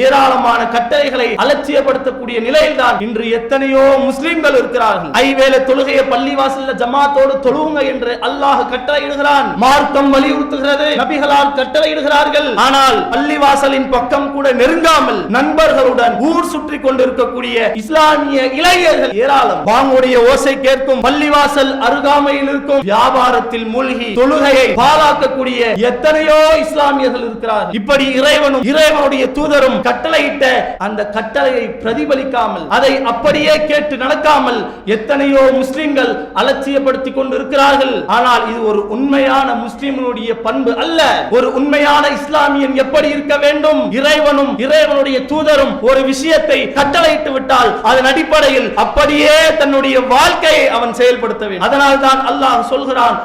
ஏராளமான கட்டளைகளை அலட்சியப்படுத்தக்கூடிய நிலையில்தான் இன்று எத்தனையோ முஸ்லிம்கள் இருக்கிறார்கள். ஐவேளை தொழுகைய பள்ளிவாசல்ல ஜமாத்தோடு தொழுவுங்க என்று அல்லாஹ் கட்டளையிடுகிறான். மார்க்கம் வலியுறுத்துகிறது. நபிகளால் கட்டளையிடுகிறார்கள். ஆனால் பள்ளிவாசலின் பக்கம் கூட நெருங்காமல் நண்பர்களுடன் ஊர் சுற்றி கொண்டிருக்கக்கூடிய இஸ்லாமிய இளைஞர்கள் ஏராளம். வாங்குடைய ஓசை கேட்கும் பள்ளிவாசல் அருகாமையில் இருக்கும் வியாபாரத்தில் மூழ்கி தொழுகையை பாழாக்கக்கூடிய எத்தனையோ இஸ்லாமியர்கள் இருக்கிறார்கள். இப்படி இறைவனும் இறைவனுடைய தூதரும் கட்டளையிட்ட அந்த கட்டளையை பிரதிபலிக்காமல் அதை அப்படியே கேட்டு நடக்காமல் எத்தனையோ முஸ்லிம்கள் அலட்சியப்படுத்தி கொண்டிருக்கிறார்கள். ஆனால் இது ஒரு உண்மையான முஸ்லிம்களுடைய பண்பு அல்ல. ஒரு உண்மையான இஸ்லாமியன் எப்படி இருக்க வேண்டும்? இறைவனும் இறைவனுடைய தூதரும் ஒரு விஷயத்தை கட்டளையிட்டு விட்டால் அதன் அடிப்படையில் அப்படியே தன்னுடைய வாழ்க்கையை அவன் செயல்படுத்த வேண்டும். அதனால் தான் அல்லாஹ் சொல்கிறான்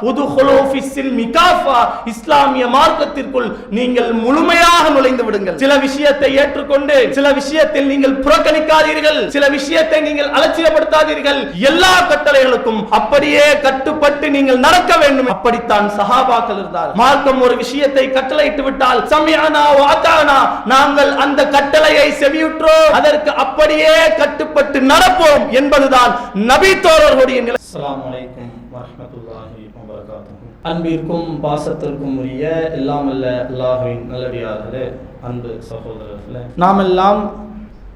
இஸ்லாமிய மார்க்கத்திற்குள் நீங்கள் முழுமையாக நுழைந்து விடுங்கள். சில விஷயத்தை ஏற்றுக்கொண்டு சில விஷயத்தில் நீங்கள் புறக்கணிக்காதீர்கள். சில விஷயத்தை நீங்கள் அலட்சியப்படுத்தாதீர்கள். எல்லா கட்டளைகளுக்கும் அப்படியே கட்டுப்பட்டு நீங்கள் நடக்க வேண்டும். அப்படித்தான் சகாபாக்கள் இருந்தார் மார்க்கம் ஒரு விஷயத்தை கட்டளையிட்டு விட்டால் சமயானா வாத்தானா நாங்கள் அந்த கட்டளையை செவியுற்றோம். அதற்கு அப்படியே கட்டுப்பட்டு நடப்போம். என்பதுதான் நபி தோழர்களுடைய நிலை. அஸ்ஸலாமு அலைக்கும் வரஹ்மத்துல்லாஹி வபரகாத்துஹு. அன்பிற்கும் பாசத்திற்கும் உரிய எல்லாம் அல்ல அல்லாஹ்வின் நல்லடியார்களே அன்பு சகோதரர்களே. நாம் எல்லாம்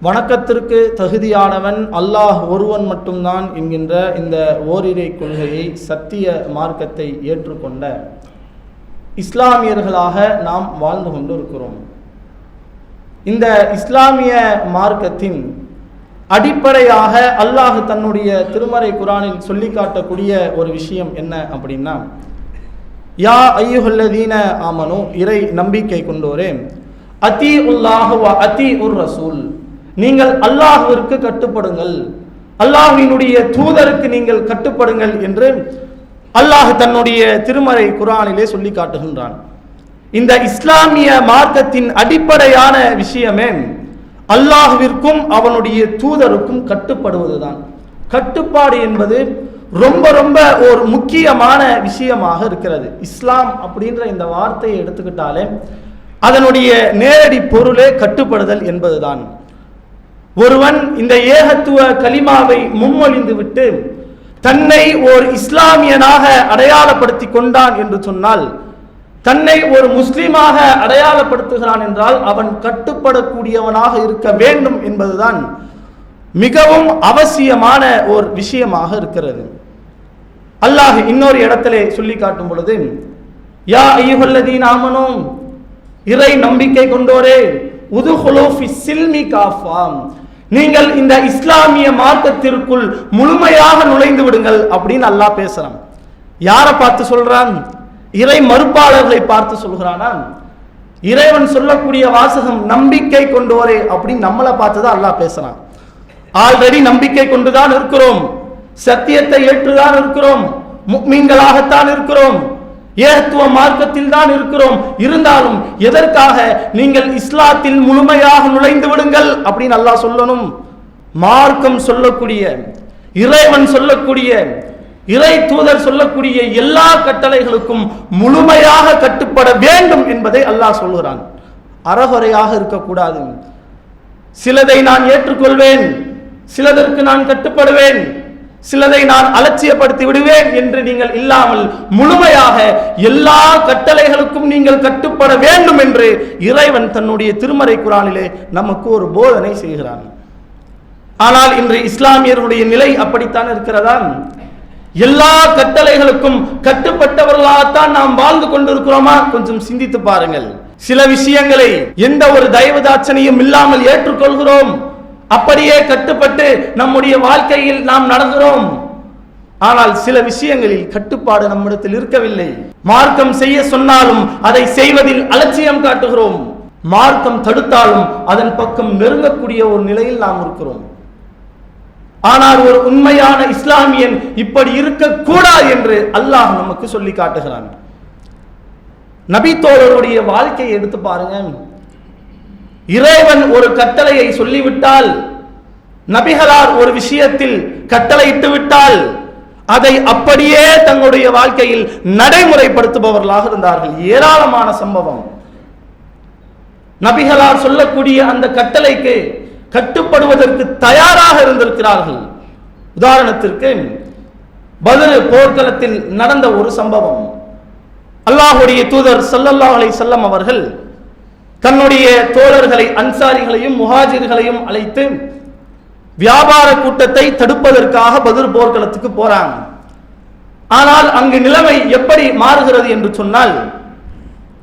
வணக்கத்திற்கு தகுதியானவன் அல்லாஹ் ஒருவன் மட்டும்தான் என்கின்ற இந்த ஓரிரை கொள்கையை சத்திய மார்க்கத்தை ஏற்றுக்கொண்ட இஸ்லாமியர்களாக நாம் வாழ்ந்து கொண்டு இருக்கிறோம் இந்த இஸ்லாமிய மார்க்கத்தின் அடிப்படையாக அல்லாஹ் தன்னுடைய திருமறை குரானில் சொல்லி காட்டக்கூடிய ஒரு விஷயம் என்ன அப்படின்னா யா ஐயுஹல்லதீன ஆமனு இறை நம்பிக்கை கொண்டோரே அதி உல்லாஹு அதி உர் ரசூல் நீங்கள் அல்லாஹுவிற்கு கட்டுப்படுங்கள் அல்லாஹினுடைய தூதருக்கு நீங்கள் கட்டுப்படுங்கள் என்று அல்லாஹ் தன்னுடைய திருமறை குரானிலே சொல்லி காட்டுகின்றான் இந்த இஸ்லாமிய மார்க்கத்தின் அடிப்படையான விஷயமே அல்லாஹுவிற்கும் அவனுடைய தூதருக்கும் கட்டுப்படுவதுதான் கட்டுப்பாடு என்பது ரொம்ப ரொம்ப ஒரு முக்கியமான விஷயமாக இருக்கிறது. இஸ்லாம் அப்படின்ற இந்த வார்த்தையை எடுத்துக்கிட்டாலே அதனுடைய நேரடி பொருளே கட்டுப்படுதல் என்பதுதான். ஒருவன் இந்த ஏகத்துவ கலிமாவை முன்மொழிந்து விட்டு தன்னை ஒரு இஸ்லாமியனாக அடையாளப்படுத்தி கொண்டான் என்று சொன்னால் தன்னை ஒரு முஸ்லீமாக அடையாளப்படுத்துகிறான் என்றால் அவன் கட்டுப்படக்கூடியவனாக இருக்க வேண்டும் என்பதுதான் மிகவும் அவசியமான ஒரு விஷயமாக இருக்கிறது. அல்லாஹ் இன்னொரு இடத்திலே சொல்லி காட்டும் பொழுது யா ஐயுகல்லதீன் ஆமனும் இறை நம்பிக்கை கொண்டோரே உதுகுலோஃபி சில்மி காஃபாம் நீங்கள் இந்த இஸ்லாமிய மார்க்கத்திற்குள் முழுமையாக நுழைந்து விடுங்கள் அப்படின்னு அல்லாஹ் பேசுறான். யாரை பார்த்து சொல்றான்? இறை மறுப்பாளர்களை பார்த்து சொல்கிறானா? இறைவன் சொல்லக்கூடிய வாசகம் நம்பிக்கை கொண்டோரே அப்படின்னு நம்மளை பார்த்து தான் அல்லாஹ் பேசுறான். ஆல்ரெடி நம்பிக்கை கொண்டுதான் இருக்கிறோம். சத்தியத்தை ஏற்றுதான் இருக்கிறோம். மீன்களாகத்தான் இருக்கிறோம். ஏகத்துவ மார்க்கத்தில் தான் இருக்கிறோம். இருந்தாலும் எதற்காக நீங்கள் இஸ்லாத்தில் முழுமையாக நுழைந்து விடுங்கள் அப்படின்னு அல்லாஹ் சொல்லணும். மார்க்கம் சொல்லக்கூடிய இறைவன் சொல்லக்கூடிய இறை தூதர் சொல்லக்கூடிய எல்லா கட்டளைகளுக்கும் முழுமையாக கட்டுப்பட வேண்டும் என்பதை அல்லாஹ் சொல்கிறான் அறகுறையாக இருக்கக்கூடாது. சிலதை நான் ஏற்றுக்கொள்வேன். சிலதற்கு நான் கட்டுப்படுவேன். சிலதை நான் அலட்சியப்படுத்தி விடுவேன் என்று நீங்கள் இல்லாமல் முழுமையாக எல்லா கட்டளைகளுக்கும் நீங்கள் கட்டுப்பட வேண்டும் என்று இறைவன் தன்னுடைய திருமறை குரானிலே நமக்கு ஒரு போதனை செய்கிறான். ஆனால் இன்று இஸ்லாமியர்களுடைய நிலை அப்படித்தான் இருக்கிறதா? எல்லா கட்டளைகளுக்கும் கட்டுப்பட்டவர்களாகத்தான் நாம் வாழ்ந்து கொண்டிருக்கிறோமா? கொஞ்சம் சிந்தித்து பாருங்கள். சில விஷயங்களை எந்த ஒரு தயவுதாட்சணையும் இல்லாமல் ஏற்றுக்கொள்கிறோம். அப்படியே கட்டுப்பட்டு நம்முடைய வாழ்க்கையில் நாம் நடந்துறோம். ஆனால் சில விஷயங்களில் கட்டுப்பாடு நம்மிடத்தில் இருக்கவில்லை. மார்க்கம் செய்ய சொன்னாலும் அதை செய்வதில் அலட்சியம் காட்டுகிறோம். மார்க்கம் தடுத்தாலும் அதன் பக்கம் நெருங்கக்கூடிய ஒரு நிலையில் நாம் இருக்கிறோம். ஆனால் ஒரு உண்மையான இஸ்லாமியன் இப்படி இருக்கக்கூடாது என்று அல்லாஹ் நமக்கு சொல்லி காட்டுகிறான். நபி தோழருடைய வாழ்க்கையை எடுத்து பாருங்க இறைவன் ஒரு கட்டளையை சொல்லிவிட்டால் நபிகளார் ஒரு விஷயத்தில் கட்டளையிட்டு விட்டால் அதை அப்படியே தங்களுடைய வாழ்க்கையில் நடைமுறைப்படுத்துபவர்களாக இருந்தார்கள். ஏராளமான சம்பவம். நபிகளார் சொல்லக்கூடிய அந்த கட்டளைக்கு கட்டுப்படுவதற்கு தயாராக இருந்திருக்கிறார்கள். உதாரணத்திற்கு பதில் போர்க்களத்தில் நடந்த ஒரு சம்பவம். அல்லாஹுடைய தூதர் ஸல்லல்லாஹு அலைஹி அவர்கள் தன்னுடைய தோழர்களை அன்சாரிகளையும் முஹாஜிர்களையும் அழைத்து வியாபார கூட்டத்தை தடுப்பதற்காக பதில் போர்க்களத்துக்கு போறாங்க. ஆனால் அங்கு நிலைமை எப்படி மாறுகிறது என்று சொன்னால்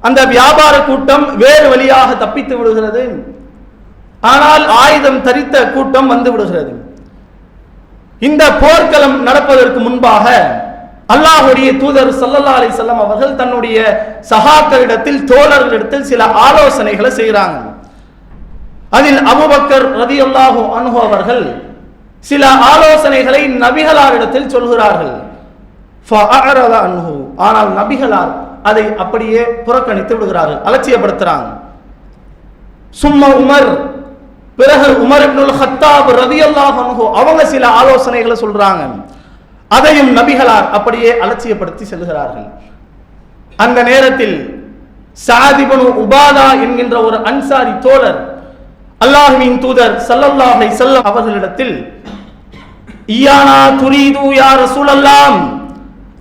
அந்த வியாபார கூட்டம் வேறு வழியாக தப்பித்து விடுகிறது. ஆனால் ஆயுதம் தரித்த கூட்டம் வந்து விடுகிறது. இந்த போர்க்களம் நடப்பதற்கு முன்பாக அல்லாஹுடைய தூதர் சல்லல்லா அலிசல்லாம் அவர்கள் தன்னுடைய சகாக்களிடத்தில் தோழர்களிடத்தில் சில ஆலோசனைகளை செய்கிறாங்க. அதில் அபுபக்கர் ரதி அல்லாஹு அனுகு அவர்கள் சில ஆலோசனைகளை நபிகளாரிடத்தில் சொல்கிறார்கள். ஆனால் நபிகளார் அதை அப்படியே புறக்கணித்து விடுகிறார்கள் அலட்சியப்படுத்துறாங்க. சும்மா உமர் பிறகு உமர் இப்னுல் ஹத்தாப் ரதியல்லாஹு அன்ஹு அவங்க சில ஆலோசனைகளை சொல்றாங்க. அதையும் நபிகளார் அப்படியே அலட்சியப்படுத்தி செல்கிறார்கள் அந்த நேரத்தில் சாதிபனு உபாதா என்கின்ற ஒரு அன்சாரி தோழர் அல்லாஹ்வின் தூதர் சல்லல்லாஹை செல்ல அவர்களிடத்தில் ஈயானா துரிது யார் சூழல்லாம்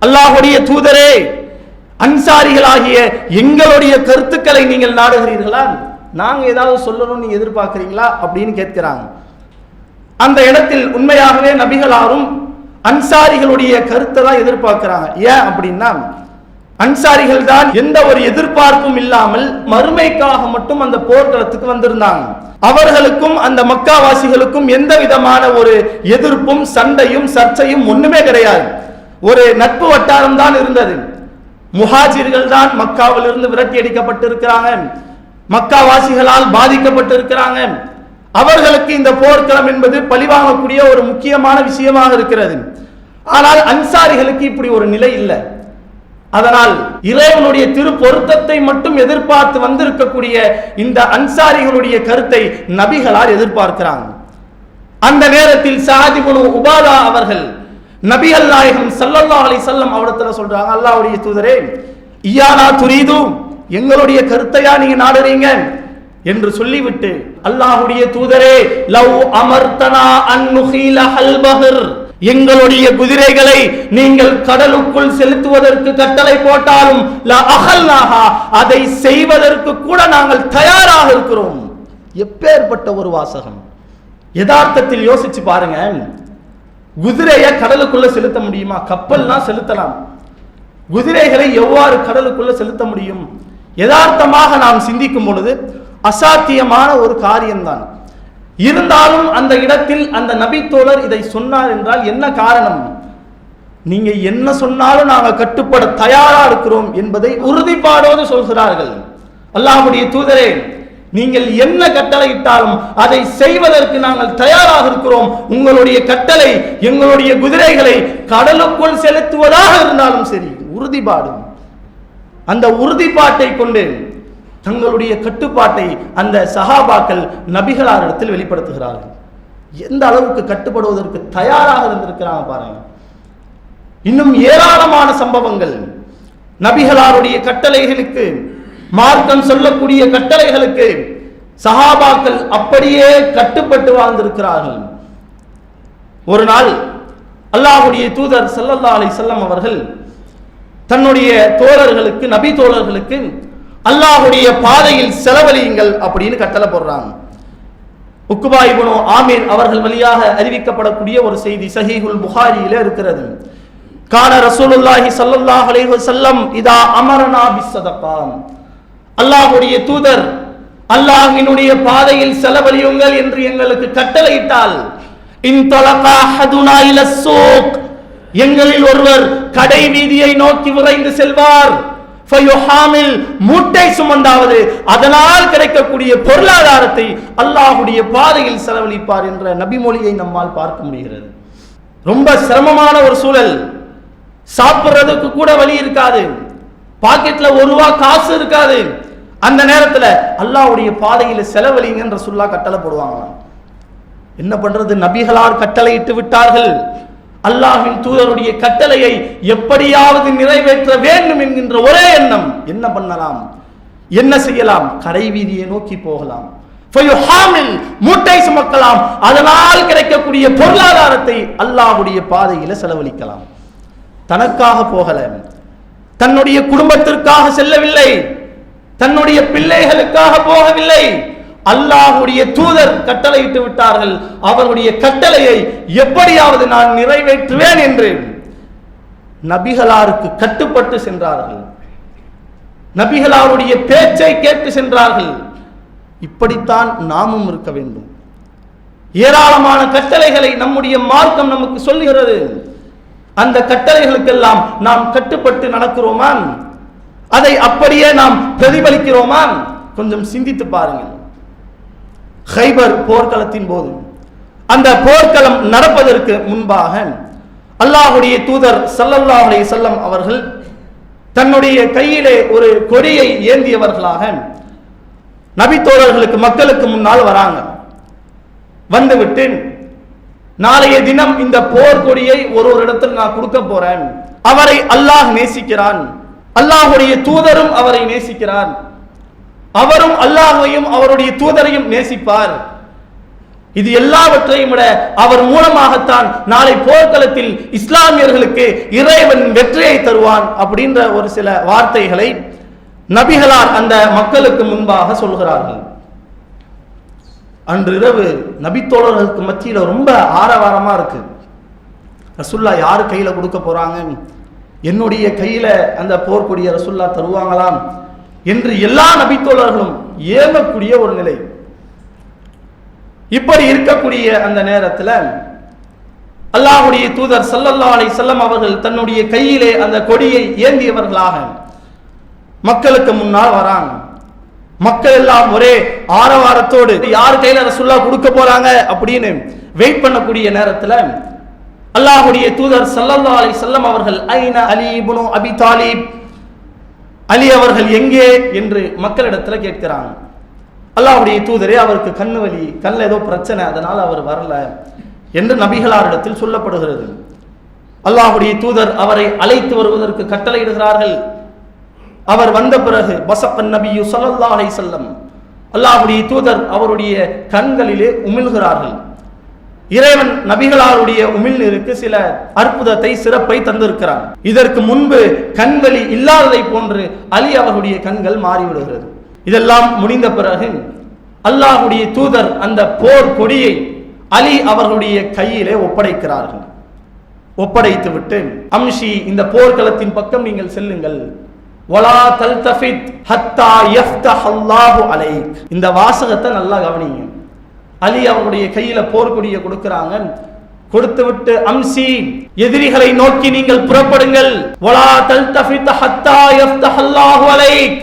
அல்லாஹுடைய தூதரே அன்சாரிகளாகிய எங்களுடைய கருத்துக்களை நீங்கள் நாடுகிறீர்களா? நாங்க ஏதாவது சொல்லணும்னு எதிர்பார்க்கிறீங்களா? அப்படின்னு கேட்கிறாங்க. அந்த இடத்தில் உண்மையாகவே நபிகளாரும் அன்சாரிகளுடைய கருத்தை தான் எதிர்பார்க்கிறாங்க. ஏன் அப்படின்னா அன்சாரிகள் தான் எந்த ஒரு எதிர்பார்ப்பும் இல்லாமல் மறுமைக்காக மட்டும் அந்த போர்க்களத்துக்கு வந்திருந்தாங்க. அவர்களுக்கும் அந்த மக்காவாசிகளுக்கும் எந்த விதமான ஒரு எதிர்ப்பும் சண்டையும் சர்ச்சையும் ஒண்ணுமே கிடையாது. ஒரு நட்பு வட்டாரம் தான் இருந்தது. முஹாஜிர்கள் தான் மக்காவிலிருந்து விரட்டி அடிக்கப்பட்டிருக்கிறாங்க. மக்காவாசிகளால் பாதிக்கப்பட்டிருக்கிறாங்க. அவர்களுக்கு இந்த போர்க்களம் என்பது பழிவாங்கக்கூடிய ஒரு முக்கியமான விஷயமாக இருக்கிறது. ஆனால் அன்சாரிகளுக்கு இப்படி ஒரு நிலை இல்லை. அதனால் இறைவனுடைய திரு பொருத்தத்தை மட்டும் எதிர்பார்த்து வந்திருக்கக்கூடிய இந்த அன்சாரிகளுடைய கருத்தை நபிகளார் எதிர்பார்க்கிறாங்க. அந்த நேரத்தில் சாதிபுனு உபாதா அவர்கள் நபிகள் நாயகம் சல்லல்லா அலி சல்லம் அவடத்துல சொல்றாங்க அல்லாவுடைய தூதரே இயானா துரிதும் எங்களுடைய கருத்தையா நீங்க நாடுறீங்க? என்று சொல்லிவிட்டு அல்லாஹுடைய தூதரே லவ் அமர்த்தனா அன்முகில ஹல்பஹர் எங்களுடைய குதிரைகளை நீங்கள் கடலுக்குள் செலுத்துவதற்கு கட்டளை போட்டாலும் ல அகல்நாஹா அதை செய்வதற்கு கூட நாங்கள் தயாராக இருக்கிறோம். எப்பேற்பட்ட ஒரு வாசகம். யதார்த்தத்தில் யோசிச்சு பாருங்க குதிரையை கடலுக்குள்ள செலுத்த முடியுமா? கப்பல்னா செலுத்தலாம். குதிரைகளை எவ்வாறு கடலுக்குள்ள செலுத்த முடியும்? யதார்த்தமாக நாம் சிந்திக்கும் பொழுது அசாத்தியமான ஒரு காரியம்தான். இருந்தாலும் அந்த இடத்தில் அந்த நபித்தோழர் இதை சொன்னார் என்றால் என்ன காரணம்? நீங்க என்ன சொன்னாலும் நாங்கள் கட்டுப்பட தயாரா இருக்கிறோம் என்பதை உறுதிப்பாடோடு சொல்கிறார்கள். அல்லாஹுடைய தூதரே நீங்கள் என்ன கட்டளையிட்டாலும் அதை செய்வதற்கு நாங்கள் தயாராக இருக்கிறோம். உங்களுடைய கட்டளை எங்களுடைய குதிரைகளை கடலுக்குள் செலுத்துவதாக இருந்தாலும் சரி உறுதிப்பாடு. அந்த உறுதிப்பாட்டை கொண்டு தங்களுடைய கட்டுப்பாட்டை அந்த சஹாபாக்கள் நபிகளாரிடத்தில் வெளிப்படுத்துகிறார்கள். எந்த அளவுக்கு கட்டுப்படுவதற்கு தயாராக இருந்திருக்கிறாங்க பாருங்க. இன்னும் ஏராளமான சம்பவங்கள். நபிகளாருடைய கட்டளைகளுக்கு மார்க்கம் சொல்லக்கூடிய கட்டளைகளுக்கு சஹாபாக்கள் அப்படியே கட்டுப்பட்டு வாழ்ந்திருக்கிறார்கள். ஒரு நாள் அல்லாஹ்வுடைய தூதர் சல்லல்லா அலைஹி செல்லம் அவர்கள் தன்னுடைய தோழர்களுக்கு நபி தோழர்களுக்கு அல்லாஹ்வுடைய பாதையில் செலவழியுங்கள் அப்படின்னு கட்டளை போடுறாங்க. உக்குபா இப்னு ஆமீர் அவர்கள் வழியாக அறிவிக்கப்படக்கூடிய ஒரு செய்தி சஹீஹுல் புகாரியில இருக்கிறது. கான ரசூலுல்லாஹி ஸல்லல்லாஹு அலைஹி வஸல்லம் இதா அமரனா பிஸ்ஸதகா அல்லாஹ்வுடைய தூதர் அல்லாஹ்வினுடைய பாதையில் செலவழியுங்கள் என்று எங்களுக்கு கட்டளையிட்டால் இன் தொலகா ஹதுனா இல சோக் எங்களில் ஒருவர் கடை வீதியை நோக்கி விரைந்து செல்வார். ஃபயுஹாமில் மூட்டை சுமந்தாவது. அதனால் கிடைக்கக்கூடிய பொருளாதாரத்தை அல்லாஹுடைய பாதையில் செலவழிப்பார் என்ற நபிமொழியை நம்மால் பார்க்க முடிகிறது. ரொம்ப சிரமமான ஒரு சூழல். சாப்பிடுறதுக்கு கூட வழி இருக்காது. பாக்கெட்ல ஒரு ரூபா காசு இருக்காது. அந்த நேரத்துல அல்லாஹ்வுடைய பாதையில் செலவழிங்கன்ற சொல்லா கட்டளை போடுவாங்க என்ன பண்றது? நபிகளார் கட்டளையிட்டு விட்டார்கள். அல்லாஹின் தூதருடைய கட்டளையை எப்படியாவது நிறைவேற்ற வேண்டும் என்கின்ற ஒரே எண்ணம். என்ன பண்ணலாம்? என்ன செய்யலாம்? கரை வீதியை நோக்கி போகலாம். மூட்டை சுமக்கலாம். அதனால் கிடைக்கக்கூடிய பொருளாதாரத்தை அல்லாஹ்வுடைய பாதையில செலவழிக்கலாம். தனக்காக போகல. தன்னுடைய குடும்பத்திற்காக செல்லவில்லை. தன்னுடைய பிள்ளைகளுக்காக போகவில்லை. அல்லாஹுடைய தூதர் கட்டளையிட்டு விட்டார்கள். அவருடைய கட்டளையை எப்படியாவது நான் நிறைவேற்றுவேன் என்று நபிகளாருக்கு கட்டுப்பட்டு சென்றார்கள். நபிகளாருடைய பேச்சை கேட்டு சென்றார்கள். இப்படித்தான் நாமும் இருக்க வேண்டும். ஏராளமான கட்டளைகளை நம்முடைய மார்க்கம் நமக்கு சொல்லுகிறது. அந்த கட்டளைகளுக்கெல்லாம் நாம் கட்டுப்பட்டு நடக்கிறோமான்? அதை அப்படியே நாம் பிரதிபலிக்கிறோமான்? கொஞ்சம் சிந்தித்து பாருங்கள். ஹைபர் போர்க்களத்தின் போது. அந்த போர்க்களம் நடப்பதற்கு முன்பாக அல்லாஹுடைய தூதர் சல்லல்லா அலி வஸல்லம் அவர்கள் தன்னுடைய கையிலே ஒரு கொடியை ஏந்தியவர்களாக நபித்தோழர்களுக்கு மக்களுக்கு முன்னால் வராங்க. வந்துவிட்டு நாளைய தினம் இந்த போர் கொடியை ஒரு ஒரு இடத்தில் நான் கொடுக்க போறேன். அவரை அல்லாஹ் நேசிக்கிறான். அல்லாஹுடைய தூதரும் அவரை நேசிக்கிறான். அவரும் அல்லாஹையும் அவருடைய தூதரையும் நேசிப்பார். இது எல்லாவற்றையும் விட அவர் மூலமாகத்தான் நாளை போர்க்களத்தில் இஸ்லாமியர்களுக்கு இறைவன் வெற்றியை தருவான் அப்படின்ற ஒரு சில வார்த்தைகளை நபிகளார் அந்த மக்களுக்கு முன்பாக சொல்கிறார்கள். அன்று இரவு நபித்தோழர்களுக்கு மத்தியில ரொம்ப ஆரவாரமா இருக்கு. ரசுல்லா யாரு கையில கொடுக்க போறாங்க என்னுடைய கையில அந்த போர்க்கொடிய ரசுல்லா தருவாங்களாம்? என்று எல்லா நபித்தோழர்களும் ஏங்கக்கூடிய ஒரு நிலை. இப்படி இருக்கக்கூடிய அந்த நேரத்தில் அல்லாஹுடைய தூதர் சல்லல்லா அலை செல்லம் அவர்கள் தன்னுடைய கையிலே அந்த கொடியை ஏந்தியவர்களாக மக்களுக்கு முன்னால் வராங்க. மக்கள் எல்லாம் ஒரே ஆரவாரத்தோடு யார் கையில சொல்லா கொடுக்க போறாங்க? அப்படின்னு வெயிட் பண்ணக்கூடிய நேரத்துல அல்லாஹுடைய தூதர் சல்லல்லா அலை செல்லம் அவர்கள் ஐன அலி இப்னு அபி தாலிப் அலி அவர்கள் எங்கே என்று மக்களிடத்துல கேட்கிறாங்க அல்லாஹ்வுடைய தூதரே அவருக்கு கண்ணு வலி கண்ணில் ஏதோ பிரச்சனை அதனால் அவர் வரல என்று நபிகளாரிடத்தில் சொல்லப்படுகிறது. அல்லாஹுடைய தூதர் அவரை அழைத்து வருவதற்கு கட்டளையிடுகிறார்கள். அவர் வந்த பிறகு பசப்பன் நபியு ஸல்லல்லாஹு செல்லம் அல்லாஹுடைய தூதர் அவருடைய கண்களிலே உமிழ்கிறார்கள். இறைவன் நபிகளாருடைய உமிழ்நீருக்கு சில அற்புதத்தை சிறப்பை தந்திருக்கிறார் இதற்கு முன்பு கண்வழி இல்லாததை போன்று அலி அவர்களுடைய கண்கள் மாறிவிடுகிறது. இதெல்லாம் முடிந்த பிறகு அல்லாஹுடைய தூதர் அந்த போர் கொடியை அலி அவர்களுடைய கையிலே ஒப்படைக்கிறார்கள். ஒப்படைத்து விட்டு அம்ஷி இந்த போர்க்களத்தின் பக்கம் நீங்கள் செல்லுங்கள். வலா தல்தஃபித் ஹத்தா யஃப்தஹ் அல்லாஹு அலைக். இந்த வாசகத்தை நல்லா கவனிங்க. அலி அவருடைய கையில போர்க்கொடியை கொடுக்கிறாங்க. கொடுத்து விட்டு அம்சி எதிரிகளை நோக்கி நீங்கள் புறப்படுங்கள். வலா தல்தஃபித் ஹத்தா யஃப்தஹ் அல்லாஹு அலைக்.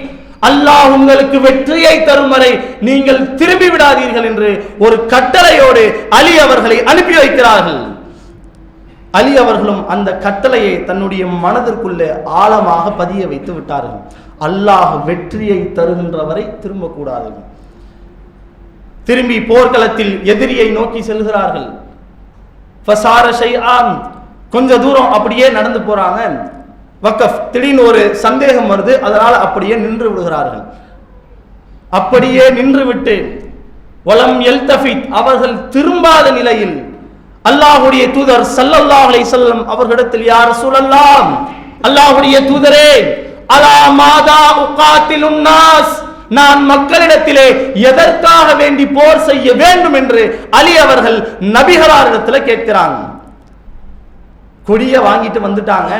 அல்லாஹ் உங்களுக்கு வெற்றியை தரும் வரை நீங்கள் திரும்பி விடாதீர்கள் என்று ஒரு கட்டளையோடு அலி அவர்களை அனுப்பி வைக்கிறார்கள். அலி அவர்களும் அந்த கட்டளையை தன்னுடைய மனதிற்குள்ளே ஆழமாக பதிய வைத்து விட்டார்கள். அல்லாஹ் வெற்றியை தருகின்ற வரை திரும்பக்கூடாது. திரும்பி போர்க்களத்தில் எதிரியை நோக்கி செல்கிறார்கள். கொஞ்ச தூரம் அப்படியே நடந்து போறாங்க. வக்கஃப். திடீர்னு ஒரு சந்தேகம் வருது. அதனால அப்படியே நின்று விடுகிறார்கள். அப்படியே நின்று விட்டு வலம் எல்தஃபித் அவர்கள் திரும்பாத நிலையில் அல்லாஹுடைய தூதர் சல்லல்லா அலை செல்லம் அவர்களிடத்தில் யார் சூழல்லாம் அல்லாஹுடைய தூதரே அலா மாதா உகாத்திலுன் நாஸ் நான் மக்களிடத்திலே எதற்காக வேண்டி போர் செய்ய வேண்டும் என்று அலி அவர்கள் நபிகளாரிடத்தில் கேட்கிறாங்க. கொடிய வாங்கிட்டு வந்துட்டாங்க.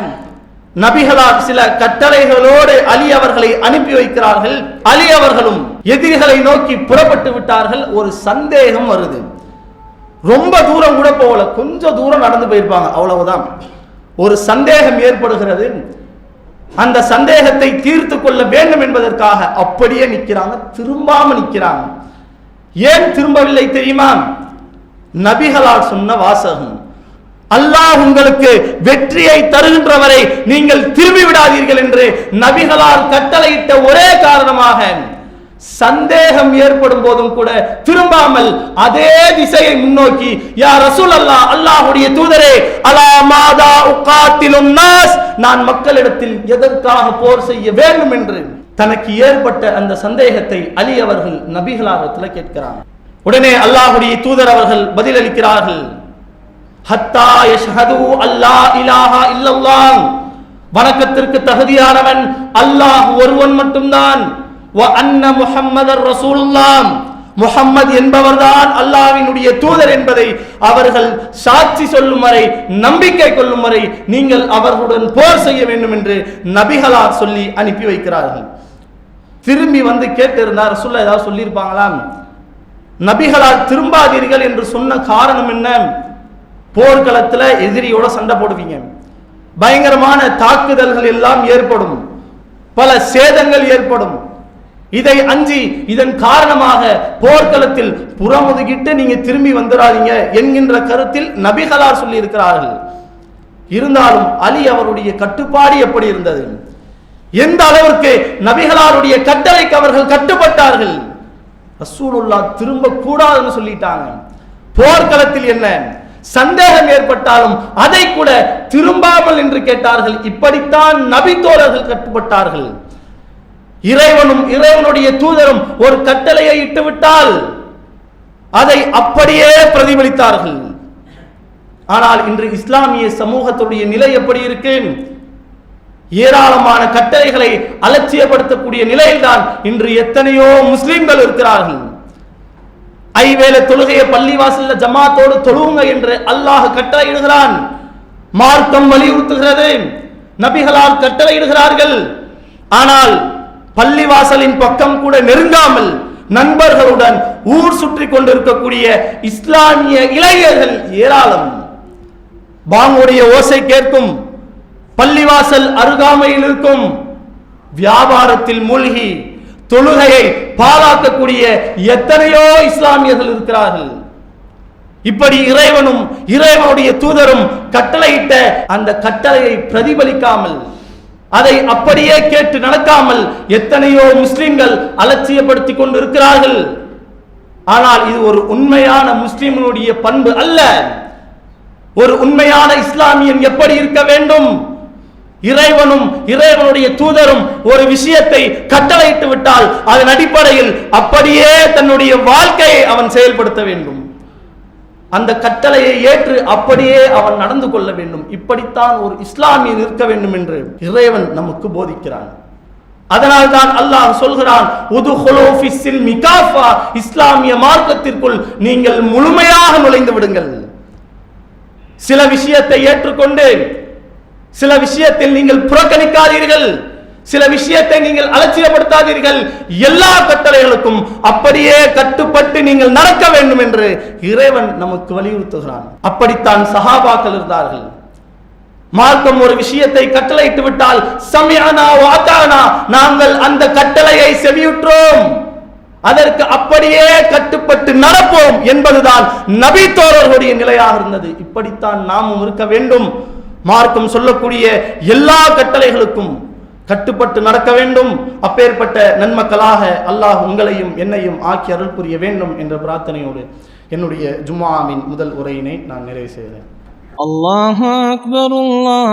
நபிகளார் சில கட்டளைகளோடு அலி அவர்களை அனுப்பி வைக்கிறார்கள். அலி அவர்களும் எதிரிகளை நோக்கி புறப்பட்டு விட்டார்கள். ஒரு சந்தேகம் வருது. ரொம்ப தூரம் கூட போகல. கொஞ்சம் தூரம் நடந்து போயிருப்பாங்க. அவ்வளவுதான். ஒரு சந்தேகம் ஏற்படுகிறது. அந்த சந்தேகத்தை தீர்த்து கொள்ள வேண்டும் என்பதற்காக அப்படியே நிற்கிறாங்க திரும்பாம நிற்கிறாங்க. ஏன் திரும்பவில்லை தெரியுமா? நபிகளால் சொன்ன வாசகம் அல்லாஹ் உங்களுக்கு வெற்றியை தருகின்ற வரை நீங்கள் திரும்பி விடாதீர்கள் என்று நபிகளால் கட்டளையிட்ட ஒரே காரணமாக சந்தேகம் ஏற்படும் போதும் கூட திரும்பாமல் அதே திசையை முன்னோக்கி யா ரசூல் அல்லாஹ் அல்லாஹுடைய தூதரே அலா மாதா உகாத்திலும் நாஸ் நான் மக்களிடத்தில் எதற்காக போர் செய்ய வேண்டும் என்று? தனக்கு ஏற்பட்ட அந்த சந்தேகத்தை அலி அவர்கள் நபிகளாரத்தில் கேட்கிறார் உடனே அல்லாஹுடைய தூதர் அவர்கள் பதிலளிக்கிறார்கள் ஹத்தா யஷ்ஹது அல்லா இலாஹா இல்லல்லாஹ். வணக்கத்திற்கு தகுதியானவன் அல்லாஹ் ஒருவன் மட்டும்தான். அன்ன முஹம்மதர் ரசூலுல்லாஹ் முகம்மது என்பவர்தான் அல்லாவினுடைய தூதர் என்பதை அவர்கள் சாட்சி சொல்லும் வரை நம்பிக்கை கொள்ளும் வரை நீங்கள் அவர்களுடன் போர் செய்ய வேண்டும் என்று நபிகளார் சொல்லி அனுப்பி வைக்கிறார்கள். திரும்பி வந்து கேட்டிருந்தார் சொல்ல ஏதாவது சொல்லியிருப்பாங்களாம் நபிகளால் திரும்பாதீர்கள் என்று சொன்ன காரணம் என்ன? போர்க்களத்துல எதிரியோட சண்டை போடுவீங்க. பயங்கரமான தாக்குதல்கள் எல்லாம் ஏற்படும். பல சேதங்கள் ஏற்படும். இதை அஞ்சி இதன் காரணமாக போர்க்களத்தில் புறமுதுகிட்டு நீங்க திரும்பி வந்துடாதீங்க என்கின்ற கருத்தில் நபிகளார் சொல்லி இருக்கிறார்கள் இருந்தாலும் அலி அவருடைய கட்டுப்பாடு எப்படி இருந்தது? எந்த அளவிற்கு நபிகளாருடைய கட்டளைக்கு அவர்கள் கட்டுப்பட்டார்கள்? ரசூலுல்லா திரும்ப கூடாதுன்னு சொல்லிட்டாங்க. போர்க்களத்தில் என்ன? சந்தேகம் ஏற்பட்டாலும் அதை கூட திரும்பாமல் என்று கேட்டார்கள். இப்படித்தான் நபி தோழர்கள் கட்டுப்பட்டார்கள். இறைவனும் இறைவனுடைய தூதரும் ஒரு கட்டளையை இட்டுவிட்டால் அதை அப்படியே பிரதிபலித்தார்கள். ஆனால் இன்று இஸ்லாமிய சமூகத்துடைய நிலை எப்படி இருக்கு ஏராளமான கட்டளைகளை அலட்சியப்படுத்தக்கூடிய நிலையில்தான் இன்று எத்தனையோ முஸ்லிம்கள் இருக்கிறார்கள். ஐவேளை தொழுகையை பள்ளிவாசல்ல ஜமாத்தோடு தொழுவுங்க என்று அல்லாஹ் கட்டளையிடுகிறான். மார்க்கம் வலியுறுத்துகிறது. நபிகளால் கட்டளையிடுகிறார்கள். ஆனால் பள்ளிவாசலின் பக்கம் கூட நெருங்காமல் நண்பர்களுடன் ஊர் சுற்றி கொண்டிருக்கக்கூடிய இஸ்லாமிய இளைஞர்கள் ஏராளம். பாங்குடைய ஓசை கேட்கும். பள்ளிவாசல் அருகாமையில் இருக்கும். வியாபாரத்தில் மூழ்கி தொழுகையை பாழாக்கக்கூடிய எத்தனையோ இஸ்லாமியர்கள் இருக்கிறார்கள். இப்படி இறைவனும் இறைவனுடைய தூதரும் கட்டளையிட்ட அந்த கட்டளையை பிரதிபலிக்காமல் அதை அப்படியே கேட்டு நடக்காமல் எத்தனையோ முஸ்லிம்கள் அலட்சியப்படுத்தி கொண்டிருக்கிறார்கள். ஆனால் இது ஒரு உண்மையான முஸ்லிம்களுடைய பண்பு அல்ல. ஒரு உண்மையான இஸ்லாமியன் எப்படி இருக்க வேண்டும்? இறைவனும் இறைவனுடைய தூதரும் ஒரு விஷயத்தை கட்டளையிட்டு விட்டால் அதன் அடிப்படையில் அப்படியே தன்னுடைய வாழ்க்கையை அவன் செயல்படுத்த வேண்டும். அந்த கட்டளையை ஏற்று அப்படியே அவன் நடந்து கொள்ள வேண்டும். இப்படித்தான் ஒரு இஸ்லாமியன் இருக்க வேண்டும் என்று இறைவன் நமக்கு போதிக்கிறான். அதனால் தான் அல்லாஹ் சொல்கிறான் மிகாஃபா. இஸ்லாமிய மார்க்கத்திற்குள் நீங்கள் முழுமையாக நுழைந்து விடுங்கள். சில விஷயத்தை ஏற்றுக்கொண்டு சில விஷயத்தில் நீங்கள் புறக்கணிக்காதீர்கள். சில விஷயத்தை நீங்கள் அலட்சியப்படுத்தாதீர்கள். எல்லா கட்டளைகளுக்கும் அப்படியே கட்டுப்பட்டு நீங்கள் நடக்க வேண்டும் என்று இறைவன் நமக்கு வலியுறுத்துகிறான். அப்படித்தான் சகாபாக்கள் இருந்தார்கள். மார்க்கம் ஒரு விஷயத்தை கட்டளையிட்டு விட்டால் சமயானா வாத்தானா நாங்கள் அந்த கட்டளையை செவியுற்றோம். அதற்கு அப்படியே கட்டுப்பட்டு நடப்போம். என்பதுதான் நபி தோழர்களுடைய நிலையாக இருந்தது. இப்படித்தான் நாமும் இருக்க வேண்டும். மார்க்கம் சொல்லக்கூடிய எல்லா கட்டளைகளுக்கும் கட்டுப்பட்டு நடக்க வேண்டும். அப்பேற்பட்ட நன்மக்களாக அல்லாஹ் உங்களையும் என்னையும் ஆக்கி அருள் புரிய வேண்டும் என்ற பிரார்த்தனையோடு என்னுடைய ஜுமாவின் முதல் உரையினை நான் நிறைவு செய்கிறேன். அல்லாஹ் அக்பர் அல்லாஹ்